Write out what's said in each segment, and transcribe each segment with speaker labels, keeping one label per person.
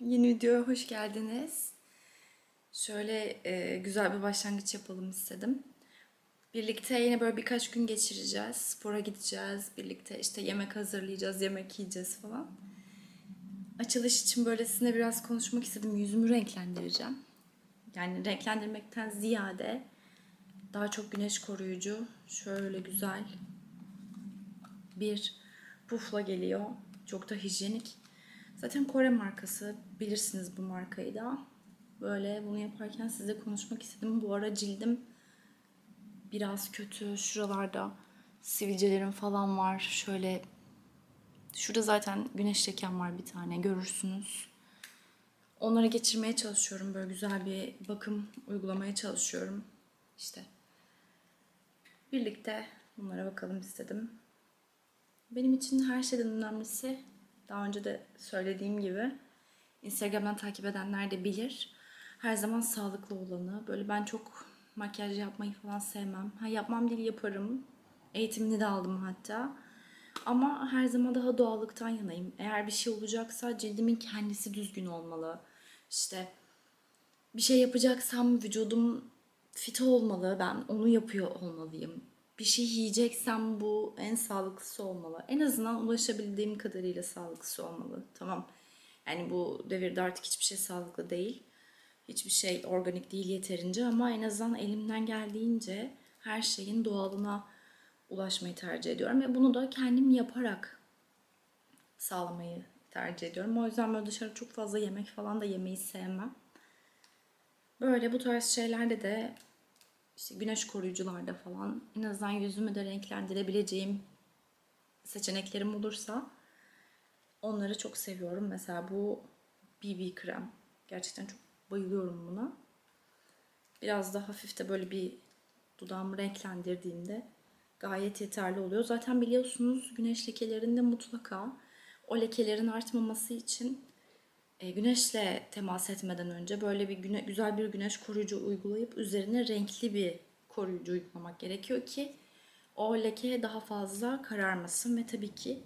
Speaker 1: Yeni videoya hoş geldiniz. Şöyle e, güzel bir başlangıç yapalım istedim. Birlikte yine böyle birkaç gün geçireceğiz. Spora gideceğiz. Birlikte işte yemek hazırlayacağız, yemek yiyeceğiz falan. Açılış için böyle sizinle biraz konuşmak istedim. Yüzümü renklendireceğim. Yani renklendirmekten ziyade daha çok güneş koruyucu, şöyle güzel bir pufla geliyor. Çok da hijyenik. Zaten Kore markası. Bilirsiniz bu markayı da. Böyle bunu yaparken size konuşmak istedim. Bu ara cildim biraz kötü. Şuralarda sivilcelerim falan var. Şöyle şurada zaten güneş leken var bir tane görürsünüz. Onları geçirmeye çalışıyorum. Böyle güzel bir bakım uygulamaya çalışıyorum. İşte birlikte bunlara bakalım istedim. Benim için her şeyden önemlisi daha önce de söylediğim gibi Instagram'dan takip edenler de bilir. Her zaman sağlıklı olanı. Böyle ben çok makyaj yapmayı falan sevmem. Ha yapmam değil yaparım. Eğitimini de aldım hatta. Ama her zaman daha doğallıktan yanayım. Eğer bir şey olacaksa cildimin kendisi düzgün olmalı. İşte bir şey yapacaksam vücudum fit olmalı. Ben onu yapıyor olmalıyım. Bir şey yiyeceksem bu en sağlıklısı olmalı. En azından ulaşabildiğim kadarıyla sağlıklısı olmalı. Tamam. Yani bu devirde artık hiçbir şey sağlıklı değil. Hiçbir şey organik değil yeterince ama en azından elimden geldiğince her şeyin doğalına ulaşmayı tercih ediyorum. Ve bunu da kendim yaparak sağlamayı tercih ediyorum. O yüzden böyle dışarı çok fazla yemek falan da yemeyi sevmem. Böyle bu tarz şeylerde de işte güneş koruyucularda falan en azından yüzümü de renklendirebileceğim seçeneklerim olursa onları çok seviyorum. Mesela bu BB krem. Gerçekten çok bayılıyorum buna. Biraz da hafif de böyle bir dudağımı renklendirdiğimde gayet yeterli oluyor. Zaten biliyorsunuz güneş lekelerinde mutlaka o lekelerin artmaması için e, güneşle temas etmeden önce böyle bir güne, güzel bir güneş koruyucu uygulayıp üzerine renkli bir koruyucu uygulamak gerekiyor ki o leke daha fazla kararmasın ve tabii ki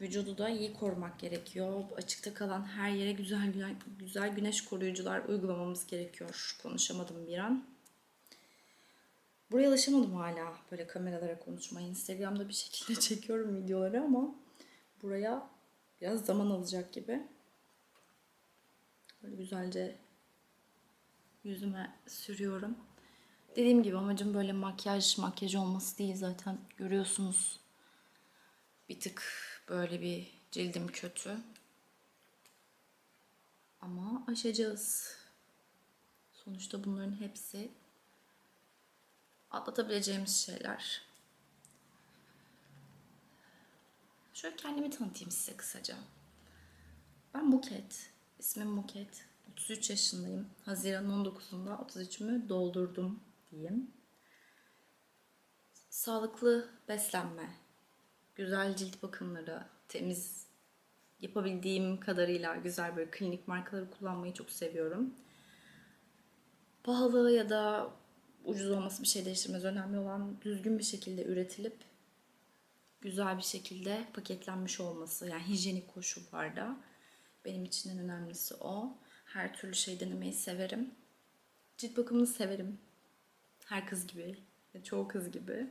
Speaker 1: vücudu da iyi korumak gerekiyor. Açıkta kalan her yere güzel güzel, güzel güneş koruyucular uygulamamız gerekiyor. Konuşamadım bir an. Buraya alışamadım hala böyle kameralara konuşmayı. Instagram'da bir şekilde çekiyorum videoları ama buraya biraz zaman alacak gibi. Böyle güzelce yüzüme sürüyorum. Dediğim gibi amacım böyle makyaj makyaj olması değil zaten görüyorsunuz. Bir tık böyle bir cildim kötü. Ama aşacağız. Sonuçta bunların hepsi atlatabileceğimiz şeyler. Şöyle kendimi tanıtayım size kısaca. Ben Buket. İsmim Buket. 33 yaşındayım. Haziran 19'unda 33'ümü doldurdum diyeyim. Sağlıklı beslenme, güzel cilt bakımları, temiz yapabildiğim kadarıyla güzel böyle klinik markaları kullanmayı çok seviyorum. Pahalı ya da ucuz olması bir şey değiştirmez. Önemli olan düzgün bir şekilde üretilip güzel bir şekilde paketlenmiş olması. Yani hijyenik koşullarda. Benim için en önemlisi o. Her türlü şey denemeyi severim. Cilt bakımını severim. Her kız gibi. Çoğu kız gibi.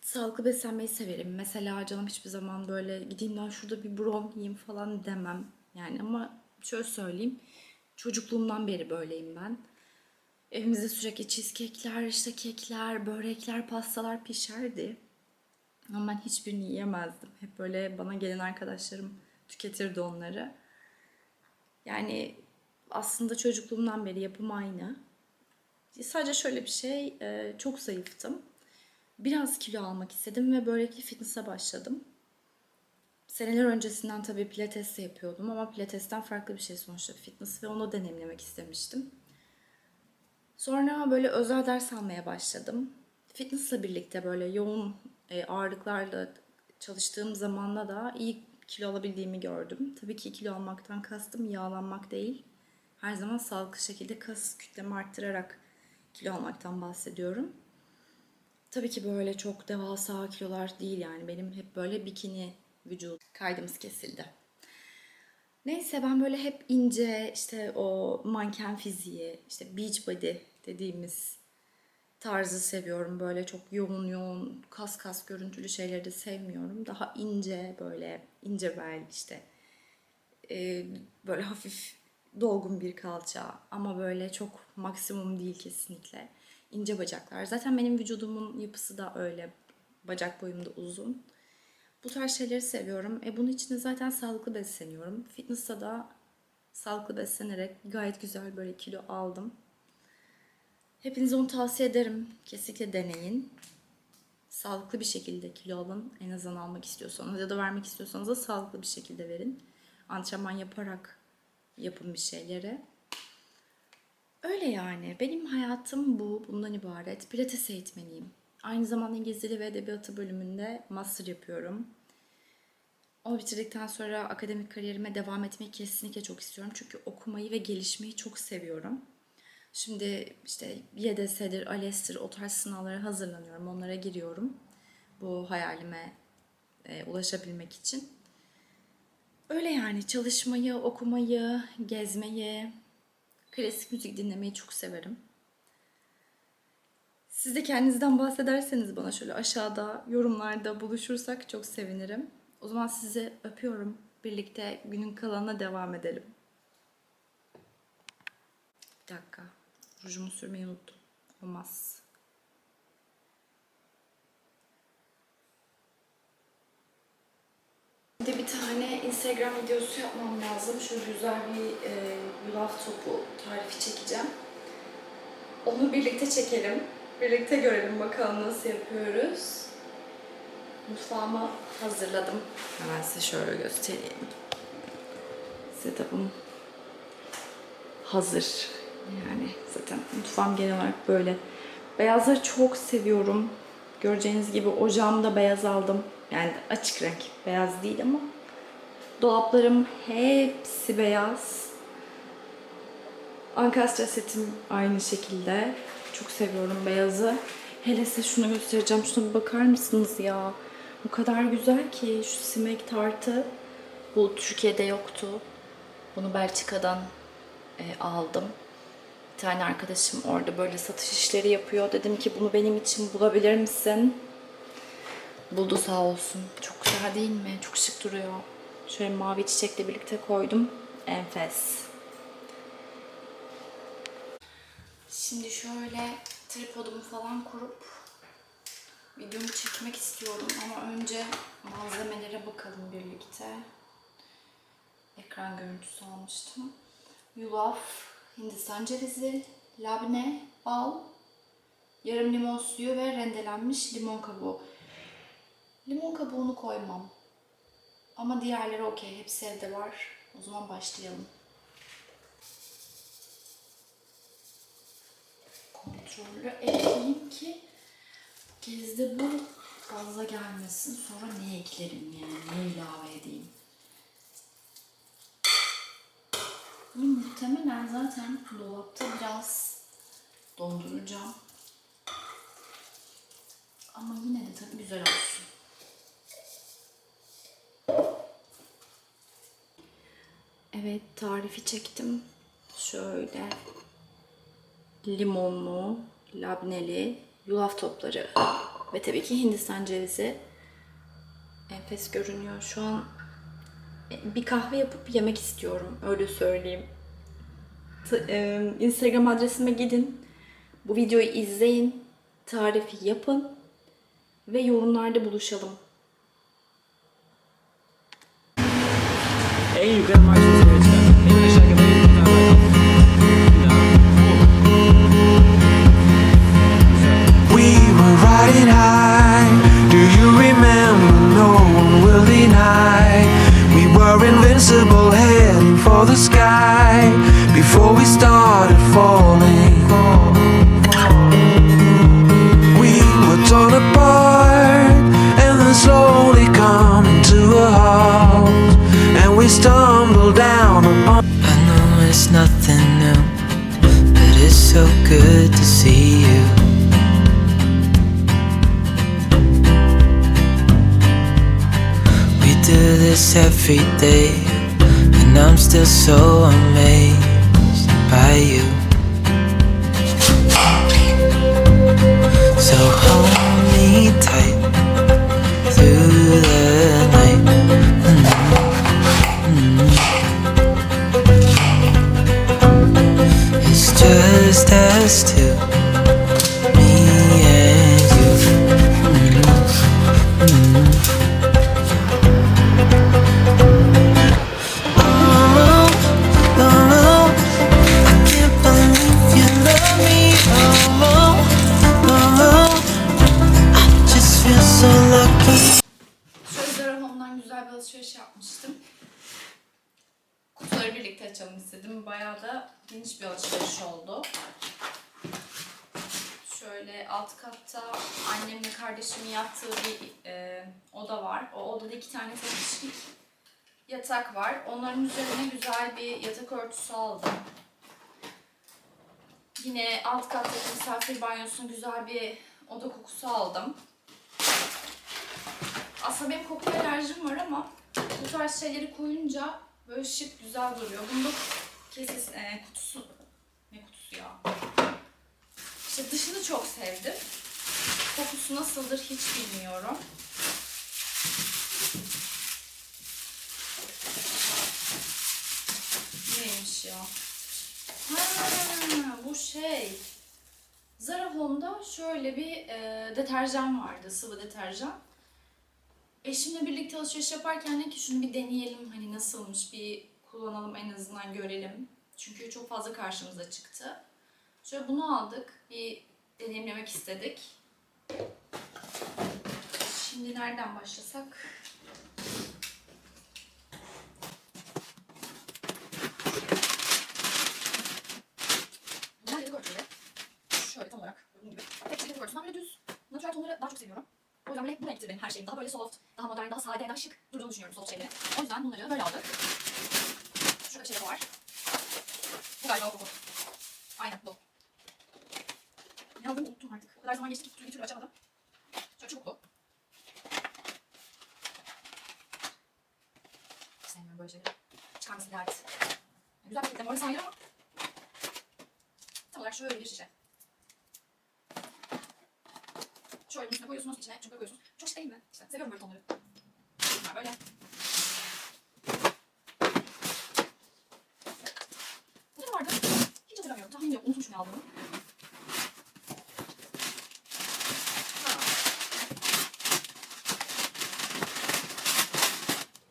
Speaker 1: Sağlıklı beslenmeyi severim. Mesela canım hiçbir zaman böyle gideyim ben şurada bir brom yiyeyim falan demem. Yani ama şöyle söyleyeyim. Çocukluğumdan beri böyleyim ben. Evimizde sürekli cheesecake'ler, işte kekler, börekler, pastalar pişerdi. Ama ben hiçbirini yiyemezdim. Hep böyle bana gelen arkadaşlarım tüketirdi onları. Yani aslında çocukluğumdan beri yapım aynı. Sadece şöyle bir şey, e, çok zayıftım. Biraz kilo almak istedim ve böylelikle fitness'a başladım. Seneler öncesinden tabii pilates de yapıyordum ama pilatesten farklı bir şey sonuçta fitness ve onu deneyimlemek istemiştim. Sonra böyle özel ders almaya başladım. Fitness'la birlikte böyle yoğun e, ağırlıklarla çalıştığım zamanla da iyi kilo alabildiğimi gördüm. Tabii ki kilo almaktan kastım yağlanmak değil. Her zaman sağlıklı şekilde kas kütlemi arttırarak kilo almaktan bahsediyorum. Tabii ki böyle çok devasa kilolar değil yani. Benim hep böyle bikini vücut kaydımız kesildi. Neyse ben böyle hep ince işte o manken fiziği, işte beach body dediğimiz tarzı seviyorum. Böyle çok yoğun yoğun kas kas görüntülü şeyleri de sevmiyorum. Daha ince böyle ince bel işte e, böyle hafif dolgun bir kalça ama böyle çok maksimum değil kesinlikle. İnce bacaklar. Zaten benim vücudumun yapısı da öyle. Bacak boyum da uzun. Bu tarz şeyleri seviyorum. E bunun için de zaten sağlıklı besleniyorum. Fitness'ta da sağlıklı beslenerek gayet güzel böyle kilo aldım. Hepinize onu tavsiye ederim. Kesinlikle deneyin. Sağlıklı bir şekilde kilo alın. En azından almak istiyorsanız ya da vermek istiyorsanız da sağlıklı bir şekilde verin. Antrenman yaparak yapın bir şeyleri. Öyle yani. Benim hayatım bu. Bundan ibaret. Pilates eğitmeniyim. Aynı zamanda İngiliz Dili ve Edebiyatı bölümünde master yapıyorum. Onu bitirdikten sonra akademik kariyerime devam etmeyi kesinlikle çok istiyorum. Çünkü okumayı ve gelişmeyi çok seviyorum. Şimdi işte YDS'dir, ALES'tir o tarz sınavlara hazırlanıyorum. Onlara giriyorum. Bu hayalime e, ulaşabilmek için. Öyle yani çalışmayı, okumayı, gezmeyi, klasik müzik dinlemeyi çok severim. Siz de kendinizden bahsederseniz bana şöyle aşağıda yorumlarda buluşursak çok sevinirim. O zaman sizi öpüyorum. Birlikte günün kalanına devam edelim. Bir dakika. Rujumu sürmeyi unuttum. Olmaz. Bir de bir tane Instagram videosu yapmam lazım. Şöyle güzel bir e, yulaf topu tarifi çekeceğim. Onu birlikte çekelim. Birlikte görelim bakalım nasıl yapıyoruz. Mutfağımı hazırladım. Hemen size şöyle göstereyim. Setup'ım hazır. Yani zaten mutfağım genel olarak böyle. Beyazları çok seviyorum. Göreceğiniz gibi ocağımda beyaz aldım. Yani açık renk. Beyaz değil ama. Dolaplarım hepsi beyaz. Ankastre setim aynı şekilde. Çok seviyorum beyazı. Hele size şunu göstereceğim. Şuna bir bakar mısınız ya? O kadar güzel ki şu simek tartı. Bu Türkiye'de yoktu. Bunu Belçika'dan e, aldım. Tane arkadaşım orada böyle satış işleri yapıyor. Dedim ki bunu benim için bulabilir misin? Buldu sağ olsun. Çok güzel değil mi? Çok şık duruyor. Şöyle mavi çiçekle birlikte koydum. Enfes. Şimdi şöyle tripodumu falan kurup videomu çekmek istiyorum ama önce malzemelere bakalım birlikte. Ekran görüntüsü almıştım. Yulaf, hindistan cevizi, labne, bal, yarım limon suyu ve rendelenmiş limon kabuğu. Limon kabuğunu koymam. Ama diğerleri okey. Hepsi evde var. O zaman başlayalım. Kontrollü ekleyeyim ki gezde bu fazla gelmesin. Sonra ne eklerim yani? Ne ilave edeyim? Bunu muhtemelen zaten dolapta biraz donduracağım. Ama yine de tabii güzel olsun. Evet tarifi çektim. Şöyle limonlu, labneli, yulaf topları ve tabii ki Hindistan cevizi. Enfes görünüyor. Şu an bir kahve yapıp yemek istiyorum. Öyle söyleyeyim. E, Instagram adresime gidin. Bu videoyu izleyin. Tarifi yapın. Ve yorumlarda buluşalım.
Speaker 2: En yukarı marşını
Speaker 3: every day, and And I'm still so amazed by you.
Speaker 1: İstedim. Bayağı da geniş bir alışveriş oldu. Şöyle alt katta annemle kardeşimin yattığı bir e, oda var. O odada iki tane tek kişilik yatak var. Onların üzerine güzel bir yatak örtüsü aldım. Yine alt kattaki misafir banyosuna güzel bir oda kokusu aldım. Aslında benim koku alerjim var ama bu tarz şeyleri koyunca böyle şık güzel duruyor. Bunda kesis e, kutusu ne kutusu ya? İşte dışını çok sevdim. Kokusu nasıldır hiç bilmiyorum. Neymiş ya? Ha, bu şey. Zara Home'da şöyle bir e, deterjan vardı, sıvı deterjan. Eşimle birlikte alışveriş yaparken de ki şunu bir deneyelim hani nasılmış bir kullanalım en azından görelim. Çünkü çok fazla karşımıza çıktı. Şöyle bunu aldık. Bir deneyimlemek istedik. Şimdi nereden başlasak? Bunlar dedik örtüleri. Şöyle tam olarak gördüğün gibi. Tek şekilde örtüsünden böyle düz. Natural tonları daha çok seviyorum. O yüzden bu renktir benim her şeyim. Daha böyle soft, daha modern, daha sade, daha şık durduğunu düşünüyorum soft şeyleri. O yüzden bunları böyle aldık. Şurada bir şey var. Bu galiba o koku. Aynen bu. Ne aldığımı unuttum artık. O kadar zaman geçti ki kutuyu bir türlü açamadım. Şöyle çubuklu. Hiç sevmiyorum böyle şeyleri. Çıkarması dert. Güzel bir reklam. Orası ayrı ama. Tam olarak şöyle bir şişe. Şöyle bunun üstüne koyuyorsunuz, içine çubuk koyuyorsunuz. Çok şık değil mi? İşte seviyorum böyle tonları. Bunlar böyle. Bu ne vardı? Hiç hatırlamıyorum. Tahmin yok. Unutmuşum ne aldığımı.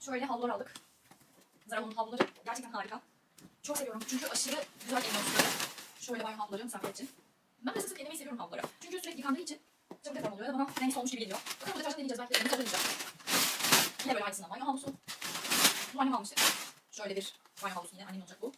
Speaker 1: Şöyle havlular aldık. Zara'nın havluları gerçekten harika. Çok seviyorum çünkü aşırı güzel geliyor suları. Şöyle banyo havluları misafir için. Ben de sık denemeyi seviyorum havluları. Çünkü sürekli yıkandığı için çabuk deform solmuş gibi geliyor. Bakalım bu deterjan deneyeceğiz. Belki rengi solmayacak. Yine böyle aynısından banyo havlusu. Bunu annem almıştı. Şöyle bir banyo havlusu yine annem olacak bu.